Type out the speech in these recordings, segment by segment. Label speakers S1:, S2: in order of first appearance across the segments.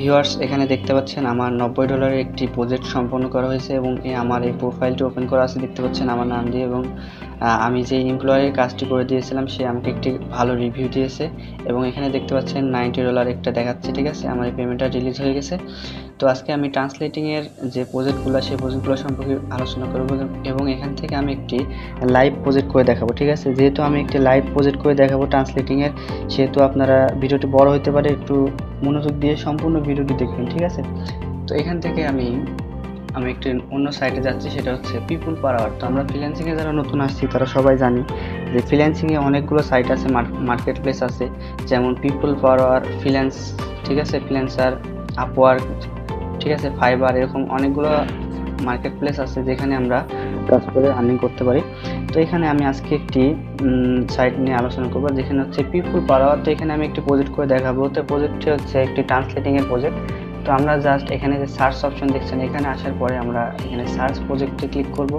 S1: Viewers, এখানে দেখতে পাচ্ছেন আমার নব্বই ডলারের একটি প্রজেক্ট সম্পন্ন করা হয়েছে এবং আমার এই প্রোফাইলটি ওপেন করা আছে। দেখতে পাচ্ছেন আমার নাম দিয়ে এবং আমি যে এমপ্লয়ের কাজটি করে দিয়েছিলাম, সে আমাকে একটি ভালো রিভিউ দিয়েছে এবং এখানে দেখতে পাচ্ছেন নাইনটি ডলার একটা দেখাচ্ছে, ঠিক আছে? আমার এই পেমেন্টটা রিলিজ হয়ে গেছে। তো আজকে আমি ট্রান্সলেটিংয়ের যে প্রজেক্টগুলো সেই প্রজেক্টগুলো সম্পর্কে আলোচনা করব এবং এখান থেকে আমি একটি লাইভ প্রজেক্ট করে দেখাবো, ঠিক আছে? যেহেতু আমি একটি লাইভ প্রজেক্ট করে দেখাবো ট্রান্সলেটিংয়ের সেহেতু আপনারা ভিডিওটি বড় হতে পারে, একটু মনোযোগ দিয়ে সম্পূর্ণ ভিডিওটি দেখবেন, ঠিক আছে? তো এখান থেকে আমি আমি একটি অন্য সাইটে যাচ্ছি, সেটা হচ্ছে পিপুল পার আওয়ার তো আমরা ফ্রিল্যান্সিংয়ে যারা নতুন আসছি, তারা সবাই জানি যে ফ্রিল্যান্সিংয়ে অনেকগুলো সাইট আছে মার্কেট প্লেস আছে, যেমন পিপুল পার আওয়ার ফ্রিল্যান্স ঠিক আছে? ফ্রিল্যান্সার আপওয়ার্ক ঠিক আছে? ফাইবার এরকম অনেকগুলো মার্কেট প্লেস আছে যেখানে আমরা কাজ করে আর্নিং করতে পারি। তো এখানে আমি আজকে একটি সাইট নিয়ে আলোচনা করব, যেখানে হচ্ছে পিপুল পার আওয়ার তো এখানে আমি একটি প্রজেক্ট করে দেখাবো। তো প্রজেক্টটি হচ্ছে একটি ট্রান্সলেটিংয়ের প্রজেক্ট তো আমরা জাস্ট এখানে যে সার্চ অপশন দেখছেন, এখানে আসার পরে আমরা এখানে সার্চ প্রজেক্টে ক্লিক করব।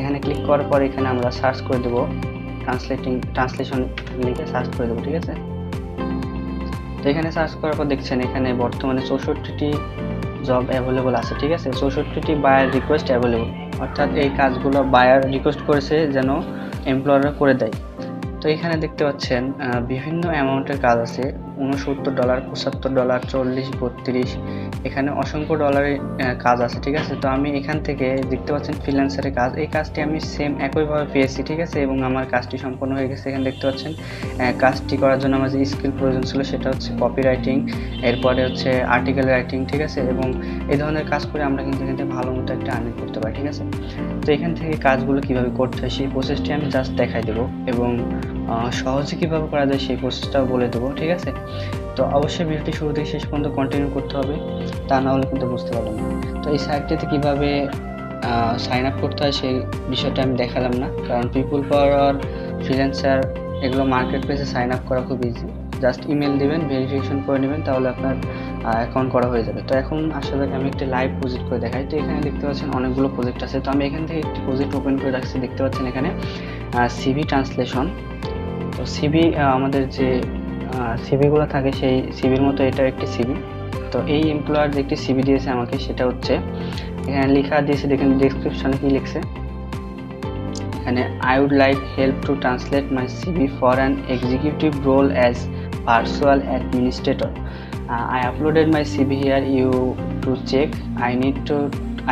S1: এখানে ক্লিক করার পর এখানে আমরা সার্চ করে দেবো। ট্রান্সলেটিং ট্রান্সলেশন লিখে সার্চ করে দেবো, ঠিক আছে? তো এখানে সার্চ করার পর দেখছেন, এখানে বর্তমানে চৌষট্টিটি জব অ্যাভেলেবল আছে, ঠিক আছে? চৌষট্টিটি বায়ার রিকোয়েস্ট অ্যাভেলেবল অর্থাৎ এই কাজগুলো বায়ার রিকোয়েস্ট করেছে যেন এমপ্লয়াররা করে দেয়। তো এখানে দেখতে পাচ্ছেন বিভিন্ন অ্যামাউন্টের কাজ আছে। উনসত্তর ডলার, পঁচাত্তর ডলার, চল্লিশ, বত্রিশ, এখানে অসংখ্য ডলারের কাজ আছে, ঠিক আছে? তো আমি এখান থেকে দেখতে পাচ্ছেন ফ্রিল্যান্সারের কাজ। এই কাজটি আমি সেম একইভাবে পেয়েছি, ঠিক আছে? এবং আমার কাজটি সম্পন্ন হয়ে গেছে। এখানে দেখতে পাচ্ছেন কাজটি করার জন্য আমার যে স্কিল প্রয়োজন ছিল সেটা হচ্ছে কপি রাইটিং এরপরে হচ্ছে আর্টিকেল রাইটিং ঠিক আছে? এবং এই ধরনের কাজ করে আমরা কিন্তু এখান থেকে ভালো মতো একটা আর্নিং করতে পারি, ঠিক আছে? তো এখান থেকে কাজগুলো কীভাবে করতে হয় সেই প্রসেসটি আমি জাস্ট দেখাই দেবো। এবং সহজে কীভাবে করা যায় সেই প্রসেসটাও বলে দেবো, ঠিক আছে? তো অবশ্যই ভিডিওটি শুরু থেকে শেষ পর্যন্ত কন্টিনিউ করতে হবে, তা না হলে কিন্তু বুঝতে পারবেন না। তো এই সাইটটিতে কীভাবে সাইন আপ করতে হয় সেই বিষয়টা আমি দেখালাম না, কারণ পিপুল পাওয়ার ফ্রিল্যান্সার এগুলো মার্কেট প্লেসে সাইন আপ করা খুব ইজি জাস্ট ইমেল দিবেন ভেরিফিকেশন করে নেবেন, তাহলে আপনার অ্যাকাউন্ট করা হয়ে যাবে। তো এখন আসলে আমি একটা লাইভ প্রজেক্ট করে দেখাই। তো এখানে দেখতে পাচ্ছেন অনেকগুলো প্রজেক্ট আছে। তো আমি এখান থেকে একটি প্রজেক্ট ওপেন করে রাখছি, দেখতে পাচ্ছেন এখানে সিভি ট্রান্সলেশন তো সিভি আমাদের যে সিভিগুলো থাকে সেই সিবির মতো এটা একটি সিভি তো এই এমপ্লয়ার যে একটি সিবি দিয়েছে আমাকে, সেটা হচ্ছে, এখানে লেখা দিয়েছে, দেখেন ডেসক্রিপশনে কী লিখছে? এখানে I would like help to translate my CV for an executive role as virtual administrator I uploaded my CV here you to check I need to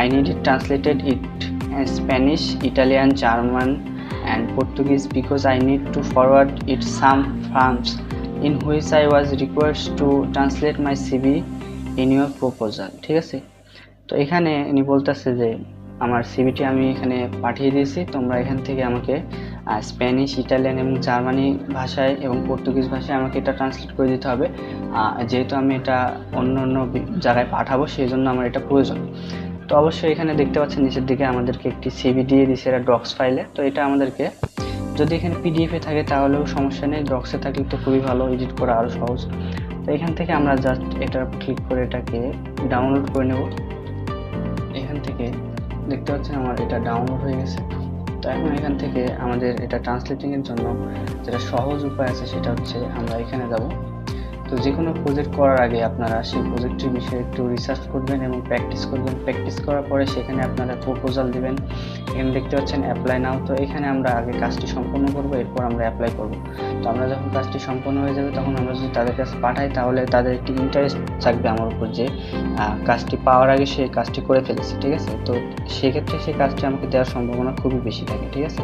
S1: I need it translated it Spanish Italian German and Portuguese because I need to forward it some firms in which I was required to translate my CV in your proposal. ঠিক আছে? তো এখানে উনি বলতেছে যে, আমার CVT আমি এখানে পাঠিয়ে দিয়েছি। তোমরা এখান থেকে আমাকে স্প্যানিশ ইটালিয়ান এবং জার্মানি ভাষায় এবং পর্তুগিজ ভাষায় আমাকে এটা ট্রান্সলেট করে দিতে হবে। যেহেতু আমি এটা অন্য অন্য জায়গায় পাঠাবো, সেই জন্য আমার এটা প্রয়োজন। তো অবশ্যই এখানে দেখতে পাচ্ছেন নিচের দিকে আমাদেরকে একটি সিবি দিয়ে দিছে এটা ডক্স ফাইলে তো এটা আমাদেরকে যদি এখানে পিডিএফে থাকে তাহলেও সমস্যা নেই ডক্সে থাকলে তো খুবই ভালো এডিট করা আরও সহজ। তো এখান থেকে আমরা জাস্ট এটা ক্লিক করে এটাকে ডাউনলোড করে নেব। এখান থেকে দেখতে পাচ্ছেন আমার এটা ডাউনলোড হয়ে গেছে। তো এখন এখান থেকে আমাদের এটা ট্রান্সলেটিংয়ের জন্য যেটা সহজ উপায় আছে সেটা হচ্ছে আমরা এখানে যাব। তো যে কোনো প্রজেক্ট করার আগে আপনারা সেই প্রজেক্টের বিষয়ে একটু রিসার্চ করবেন এবং প্র্যাকটিস করবেন। প্র্যাকটিস করার পরে সেখানে আপনারা প্রপোজাল দিবেন। এখানে দেখতে পাচ্ছেন অ্যাপ্লাই নাও তো এখানে আমরা আগে কাজটি সম্পন্ন করব, এরপর আমরা অ্যাপ্লাই করব। তো আমরা যখন কাজটি সম্পন্ন হয়ে যাবে, তখন আমরা যদি তাদের কাছে পাঠাই, তাহলে তাদের একটি ইন্টারেস্ট থাকবে আমার উপর যে কাজটি পাওয়ার আগে সে কাজটি করে ফেলেছে, ঠিক আছে? তো সেক্ষেত্রে সেই কাজটি আমাকে দেওয়ার সম্ভাবনা খুবই বেশি থাকে, ঠিক আছে?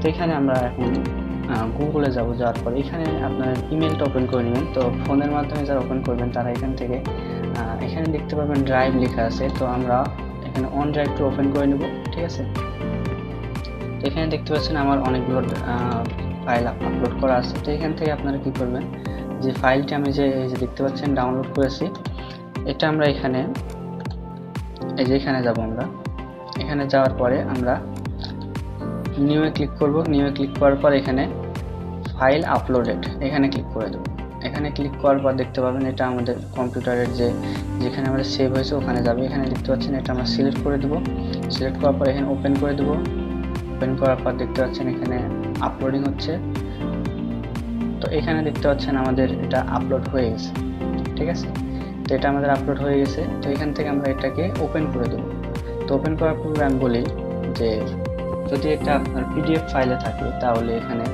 S1: তো এখানে আমরা এখন গুগলে যাব, যাওয়ার পর এখানে আপনার ইমেলটা ওপেন করে নেবেন। তো ফোনের মাধ্যমে যারা ওপেন করবেন, তারা এখান থেকে এখানে দেখতে পাবেন ড্রাইভ লেখা আছে। তো আমরা এখানে অন ড্রাইভটা ওপেন করে নেব, ঠিক আছে? তো এখানে দেখতে পাচ্ছেন আমার অনেকগুলো ফাইল আপলোড করা আছে। তো এখান থেকে আপনারা কি করবেন, যে ফাইলটি আমি যে যে দেখতে পাচ্ছেন ডাউনলোড করেছি, এটা আমরা এখানে, এই যে এখানে যাব আমরা। এখানে যাওয়ার পরে আমরা নিউয়ে ক্লিক করব। নিউয়ে ক্লিক করার পর এখানে ফাইল আপলোডেড এখানে ক্লিক করে দেবো। এখানে ক্লিক করার পর দেখতে পাবেন এটা আমাদের কম্পিউটারের যে, যেখানে আমাদের সেভ হয়েছে, ওখানে যাবে। এখানে দেখতে পাচ্ছেন এটা আমরা সিলেক্ট করে দেবো। সিলেক্ট করার পর এখানে ওপেন করে দেবো। ওপেন করার পর দেখতে পাচ্ছেন এখানে আপলোডিং হচ্ছে। তো এখানে দেখতে পাচ্ছেন আমাদের এটা আপলোড হয়ে গেছে। ঠিক আছে? তো এটা আমাদের আপলোড হয়ে গেছে। তো এখান থেকে আমরা এটাকে ওপেন করে দেবো। তো ওপেন করার পূর্বে আমি বলি যে যদি এটা আপনার পিডিএফ ফাইলে থাকে, তাহলে এখানে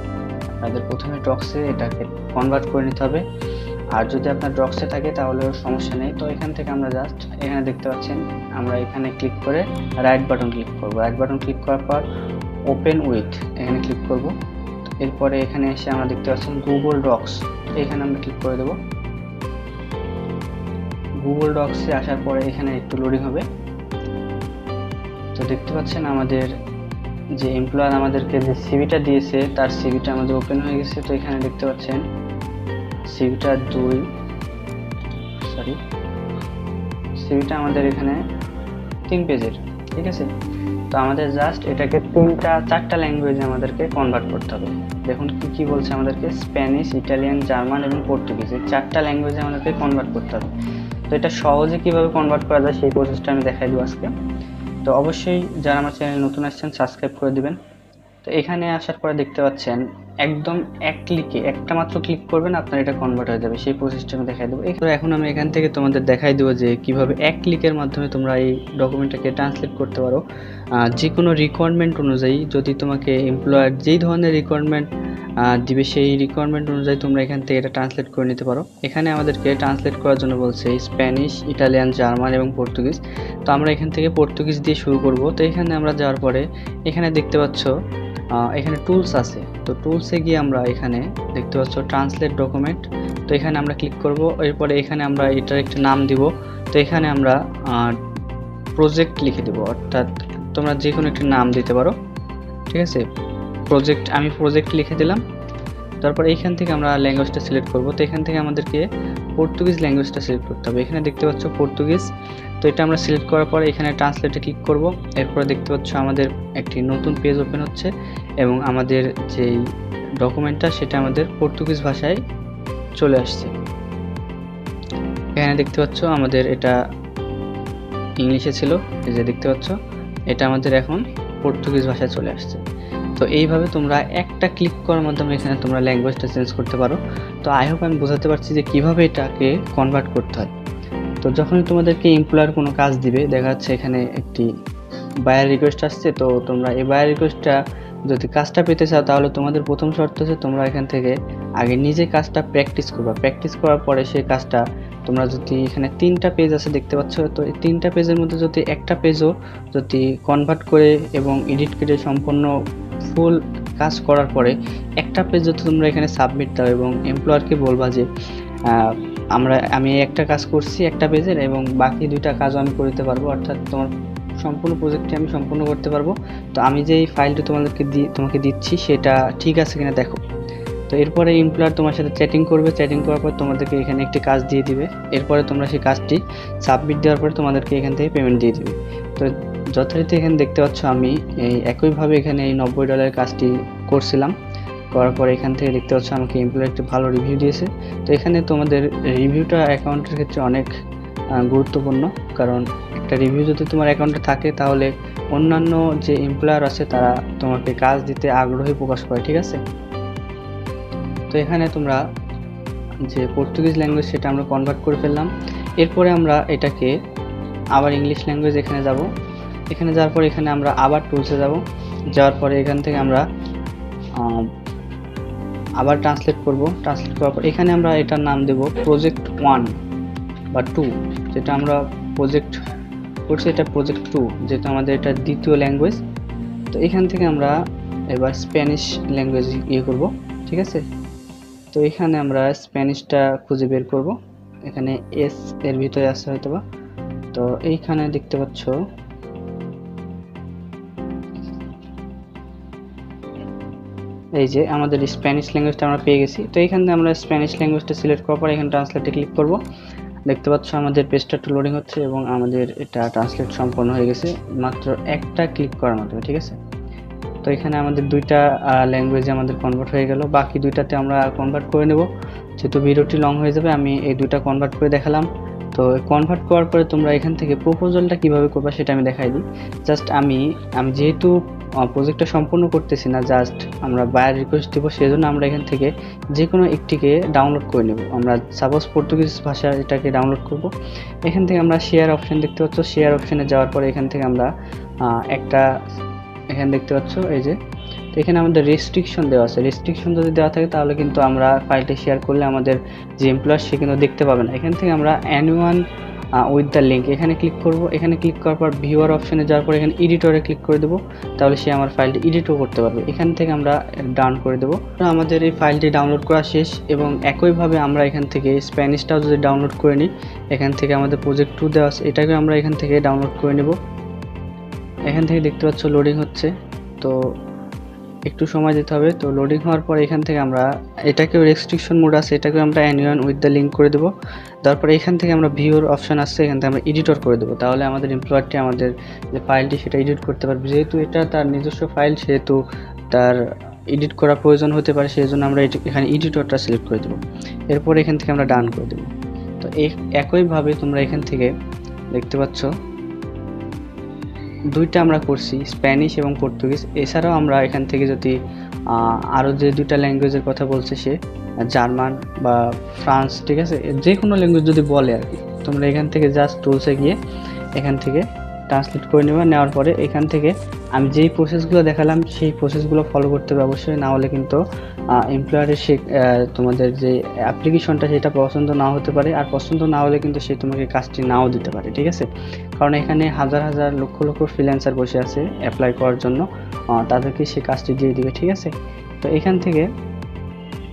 S1: আপনাদের প্রথমে ডক্সে এটাকে কনভার্ট করে নিতে হবে। আর যদি আপনার ড্রক্সে থাকে তাহলে সমস্যা নেই। তো এখান থেকে আমরা জাস্ট এখানে দেখতে পাচ্ছেন, আমরা এখানে ক্লিক করে রাইট বাটন ক্লিক করব। রাইট বাটন ক্লিক করার পর ওপেন উইথ এখানে ক্লিক করব। এরপরে এখানে এসে আমরা দেখতে পাচ্ছেন গুগল ডক্স এখানে আমরা ক্লিক করে দেব। গুগল ডক্সে আসার পরে এখানে একটু লোডিং হবে। তো দেখতে পাচ্ছেন আমাদের যে এমপ্লয়ার আমাদেরকে যে সিভিটা দিয়েছে, তার সিভিটা আমাদের ওপেন হয়ে গেছে। তো এখানে দেখতে পাচ্ছেন সিভিটা দুই সরি সিভিটা আমাদের এখানে তিন পেজের ঠিক আছে? তো আমাদের জাস্ট এটাকে তিনটা, চারটা ল্যাঙ্গুয়েজে আমাদেরকে কনভার্ট করতে হবে। দেখুন কি কি বলছে আমাদেরকে? স্প্যানিশ ইটালিয়ান জার্মান এবং পর্তুগিজ এই চারটা ল্যাঙ্গুয়েজে আমাদেরকে কনভার্ট করতে হবে। তো এটা সহজে কীভাবে কনভার্ট করা যায় সেই প্রসেসটা আমি দেখাই দেবো আজকে। তো অবশ্যই যারা আমার চ্যানেল নতুন আসছেন সাবস্ক্রাইব করে দিবেন। তো এখানে আসার পরে দেখতে পাচ্ছেন একদম এক ক্লিকে একটা মাত্র ক্লিক করবেন, আপনার এটা কনভার্ট হয়ে যাবে। সেই প্রসেসটা আমি দেখাই দেবো। এরপর এখন আমি এখান থেকে তোমাদের দেখাই দেবো যে কীভাবে এক ক্লিকের মাধ্যমে তোমরা এই ডকুমেন্টটাকে ট্রান্সলেট করতে পারো। যে কোনো রিকোয়ারমেন্ট অনুযায়ী যদি তোমাকে এমপ্লয়ার যেই ধরনের রিকোয়ারমেন্ট দিবে সেই রিকোয়ারমেন্ট অনুযায়ী তোমরা এখান থেকে এটা ট্রান্সলেট করে নিতে পারো। এখানে আমাদেরকে ট্রান্সলেট করার জন্য বলছে স্প্যানিশ ইটালিয়ান জার্মান এবং পর্তুগিজ তো আমরা এখান থেকে পর্তুগিজ দিয়ে শুরু করব। তো এখানে আমরা যাওয়ার পরে এখানে দেখতে পাচ্ছ এখানে টুলস আছে। তো টুলসে গিয়ে আমরা এখানে দেখতে পাচ্ছ ট্রান্সলেট ডকুমেন্ট তো এখানে আমরা ক্লিক করব, এরপরে এখানে আমরা এটার একটা নাম দিব, তো এখানে আমরা প্রজেক্ট লিখে দেবো, অর্থাৎ তোমরা যে কোনো একটা নাম দিতে পারো, ঠিক আছে? প্রজেক্ট আমি প্রজেক্ট লিখে দিলাম তারপর এইখান থেকে আমরা ল্যাঙ্গুয়েজটা সিলেক্ট করব। তো এখান থেকে আমাদেরকে পর্তুগিজ ল্যাঙ্গুয়েজটা সিলেক্ট করতে হবে। এখানে দেখতে পাচ্ছ পর্তুগিজ তো এটা আমরা সিলেক্ট করার পর এখানে ট্রান্সলেটে ক্লিক করব। এরপরে দেখতে পাচ্ছ আমাদের একটি নতুন পেজ ওপেন হচ্ছে এবং আমাদের যেই ডকুমেন্টটা সেটা আমাদের পর্তুগিজ ভাষায় চলে আসছে। এখানে দেখতে পাচ্ছ আমাদের এটা ইংলিশে ছিল। যে দেখতে পাচ্ছ, এটা আমাদের এখন পর্তুগিজ ভাষায় চলে আসছে। তো এইভাবে তোমরা একটা ক্লিক করার মাধ্যমে এখানে তোমরা ল্যাঙ্গুয়েজটা চেঞ্জ করতে পারো। তো আই হোপ আমি বোঝাতে পারছি যে কীভাবে এটাকে কনভার্ট করতে হয়। তো যখনই তোমাদেরকে এমপ্লয়ার কোনো কাজ দিবে, দেখা যাচ্ছে এখানে একটি বায়ার রিকোয়েস্ট আসছে, তো তোমরা এই বায়ার রিকোয়েস্টটা যদি কাজটা পেতে চাও, তাহলে তোমাদের প্রথম শর্ত হচ্ছে তোমরা এখান থেকে আগে নিজে কাজটা প্র্যাকটিস করবা। প্র্যাকটিস করার পরে সেই কাজটা তোমরা যদি এখানে তিনটা পেজ আছে দেখতে পাচ্ছ, তো এই তিনটা পেজের মধ্যে যদি একটা পেজও যদি কনভার্ট করে এবং এডিট করে সম্পূর্ণ ফুল কাজ করার পরে একটা পেজ যদি তোমরা এখানে সাবমিট দাও এবং এমপ্লয়ারকে বলবা যে আমরা, আমি একটা কাজ করছি একটা পেজের এবং বাকি দুইটা কাজও আমি করতে পারব, অর্থাৎ তোমার সম্পূর্ণ প্রজেক্টটি আমি সম্পূর্ণ করতে পারব। তো আমি যে ফাইলটি তোমাদেরকে দি, তোমাকে দিচ্ছি সেটা ঠিক আছে কিনা দেখো। তো এরপরে এমপ্লয়ার তোমার সাথে চ্যাটিং করবে চ্যাটিং করার পর তোমাদেরকে এখানে একটি কাজ দিয়ে দিবে। এরপরে তোমরা সেই কাজটি সাবমিট দেওয়ার পরে তোমাদেরকে এখান থেকে পেমেন্ট দিয়ে দিবে। তো যথারীতি এখানে দেখতে পাচ্ছ আমি এই একইভাবে এখানে এই নব্বই ডলারের কাজটি করছিলাম। করার পরে এখান থেকে দেখতে পাচ্ছ আমাকে এমপ্লয়ার একটি ভালো রিভিউ দিয়েছে। তো এখানে তোমাদের রিভিউটা অ্যাকাউন্টের ক্ষেত্রে অনেক গুরুত্বপূর্ণ। কারণ একটা রিভিউ যদি তোমার অ্যাকাউন্টে থাকে তাহলে অন্যান্য যে এমপ্লয়ার আছে তারা তোমাকে কাজ দিতে আগ্রহী প্রকাশ করে, ঠিক আছে? তো এখানে তোমরা যে পর্তুগিজ ল্যাঙ্গুয়েজ সেটা আমরা কনভার্ট করে ফেললাম। এরপরে আমরা এটাকে আবার ইংলিশ ল্যাঙ্গুয়েজ এখানে যাব। এখানে যাওয়ার পর এখানে আমরা আবার টুলসে যাব। যাওয়ার পরে এখান থেকে আমরা আবার ট্রান্সলেট করব। ট্রান্সলেট করার পর এখানে আমরা এটার নাম দেব প্রজেক্ট ওয়ান বা টু যেটা আমরা প্রজেক্ট করছি, এটা প্রজেক্ট টু যেটা আমাদের এটা দ্বিতীয় ল্যাঙ্গুয়েজ তো এখান থেকে আমরা এবার স্প্যানিশ ল্যাঙ্গুয়েজ ইয়ে করব, ঠিক আছে? তো এখানে আমরা স্প্যানিশটা খুঁজে বের করব। এখানে এস এর ভিতরে আছে হয়তো বা তো এইখানে দেখতে পাচ্ছ, এই যে আমাদের স্প্যানিশ ল্যাঙ্গুয়েজটা আমরা পেয়ে গেছি। তো এখানে আমরা স্প্যানিশ ল্যাঙ্গুয়েজটা সিলেক্ট করার পর এখানে ট্রান্সলেটে ক্লিক করব। দেখতে পাচ্ছ আমাদের পেজটা একটু লোডিং হচ্ছে এবং আমাদের এটা ট্রান্সলেট সম্পন্ন হয়ে গেছে। মাত্র একটা ক্লিক করার মাধ্যমে, ঠিক আছে? তো এখানে আমাদের দুইটা ল্যাঙ্গুয়েজে আমাদের কনভার্ট হয়ে গেল। বাকি দুইটাতে আমরা কনভার্ট করে নেব। যেহেতু ভিডিওটি লং হয়ে যাবে, আমি এই দুইটা কনভার্ট করে দেখালাম। তো কনভার্ট করার পরে তোমরা এখান থেকে প্রপোজালটা কীভাবে করবে সেটা আমি দেখাই দিই। জাস্ট আমি আমি যেহেতু প্রজেক্টটা সম্পূর্ণ করতেছি না জাস্ট আমরা বায়ার রিকোয়েস্ট দেবো সেই জন্য আমরা এখান থেকে যে কোনো একটিকে ডাউনলোড করে নেব। আমরা সাপোজ পর্তুগিজ ভাষা এটাকে ডাউনলোড করব। এখান থেকে আমরা শেয়ার অপশান দেখতে পাচ্ছ। শেয়ার অপশানে যাওয়ার পরে এখান থেকে আমরা একটা এখানে দেখতে পাচ্ছ, এই যে। তো এখানে আমাদের রেস্ট্রিকশন দেওয়া আছে। রেস্ট্রিকশন যদি দেওয়া থাকে, তাহলে কিন্তু আমরা ফাইলটি শেয়ার করলে আমাদের যে এমপ্লয়ার সে কিন্তু দেখতে পাবে না। এখান থেকে আমরা অ্যানুয়ান উইথ দ্য লিঙ্ক এখানে ক্লিক করব। এখানে ক্লিক করার পর ভিউয়ার অপশানে যাওয়ার পর এখানে এডিটরে ক্লিক করে দেবো। তাহলে সে আমার ফাইলটি এডিটও করতে পারবে। এখান থেকে আমরা ডাউন করে দেবো। আমাদের এই ফাইলটি ডাউনলোড করা শেষ এবং একইভাবে আমরা এখান থেকে স্প্যানিশটাও যদি ডাউনলোড করে নিই, এখান থেকে আমাদের প্রজেক্ট টু দেওয়া আছে। এটাকে আমরা এখান থেকে ডাউনলোড করে নেব। এখান থেকে দেখতে পাচ্ছ লোডিং হচ্ছে। তো একটু সময় দিতে হবে। তো লোডিং হওয়ার পর এখান থেকে আমরা, এটাকেও রেস্ট্রিকশন মোড আছে এটাকে আমরা অ্যানিওয়ান উইথ দ্য লিঙ্ক করে দেবো। তারপরে এখান থেকে আমরা ভিউর অপশন আসছে, এখান থেকে আমরা এডিটর করে দেবো। তাহলে আমাদের এমপ্লয়ারটি আমাদের যে ফাইলটি সেটা এডিট করতে পারবে। যেহেতু এটা তার নিজস্ব ফাইল সেহেতু তার এডিট করা প্রয়োজন হতে পারে সেই জন্য আমরা এখানে এডিটরটা সিলেক্ট করে দেবো। এরপর এখান থেকে আমরা ডান করে দেবো। তো একইভাবে তোমরা এখান থেকে দেখতে পাচ্ছ দুইটা আমরা করছি, স্প্যানিশ এবং পর্তুগিজ। এছাড়াও আমরা এখান থেকে যদি আরও যে দুইটা ল্যাঙ্গুয়েজের কথা বলছে সে, জার্মান বা ফ্রান্স, ঠিক আছে? যে কোনো ল্যাঙ্গুয়েজ যদি বলে আর কি। তোমরা এখান থেকে জাস্ট টুলসে গিয়ে এখান থেকে ট্রান্সলেট করে নেবে, নেওয়ার পরে এখান থেকে আমি যেই প্রসেসগুলো দেখালাম, সেই প্রসেসগুলো ফলো করতে হবে অবশ্যই। না হলে কিন্তু এমপ্লয়ারের সে তোমাদের যে অ্যাপ্লিকেশনটা সেটা পছন্দ না হতে পারে। আর পছন্দ না হলে কিন্তু সে তোমাকে কাজটি নাও দিতে পারে, ঠিক আছে? কারণ এখানে হাজার হাজার, লক্ষ লক্ষ ফ্রিল্যান্সার বসে আছে অ্যাপ্লাই করার জন্য। তাদেরকে সে কাজটি দিয়ে দিবে, ঠিক আছে? তো এখান থেকে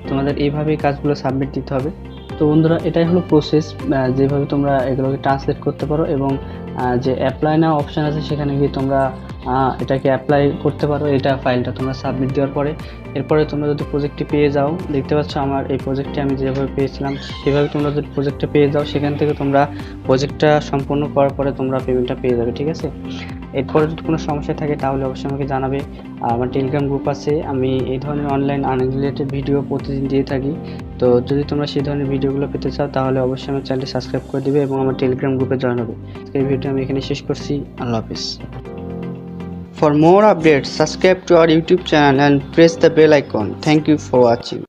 S1: তোমাদের এইভাবেই কাজগুলো সাবমিট দিতে হবে। তো বন্ধুরা, এটাই হলো প্রসেস যেভাবে তোমরা এগুলোকে ট্রান্সলেট করতে পারো এবং যে অ্যাপ্লাই না অপশান আছে, সেখানে গিয়ে তোমরা এটাকে অ্যাপ্লাই করতে পারো, এটা ফাইলটা তোমরা সাবমিট দেওয়ার পরে। এরপরে তোমরা যদি প্রজেক্টটি পেয়ে যাও, দেখতে পাচ্ছ আমার এই প্রজেক্টটি আমি যেভাবে পেয়েছিলাম, সেভাবে তোমরা যদি প্রজেক্টটা পেয়ে যাও, সেখান থেকে তোমরা প্রজেক্টটা সম্পূর্ণ করার পরে তোমরা পেমেন্টটা পেয়ে যাবে, ঠিক আছে? এরপরে যদি কোনো সমস্যা থাকে তাহলে অবশ্যই আমাকে জানাবে। আমার টেলিগ্রাম গ্রুপ আছে আমি এই ধরনের অনলাইন আর্নিং রিলেটেড ভিডিও প্রতিদিন দিয়ে থাকি। তো যদি তোমরা সেই ধরনের ভিডিওগুলো পেতে চাও তাহলে অবশ্যই আমার চ্যানেলটি সাবস্ক্রাইব করে দেবে এবং আমার টেলিগ্রাম গ্রুপে জয়েন হবে। এই ভিডিও আমি এখানে শেষ করছি। আল্লাহ হাফিজ। For more updates, subscribe to our YouTube channel and press the bell icon. Thank you for watching.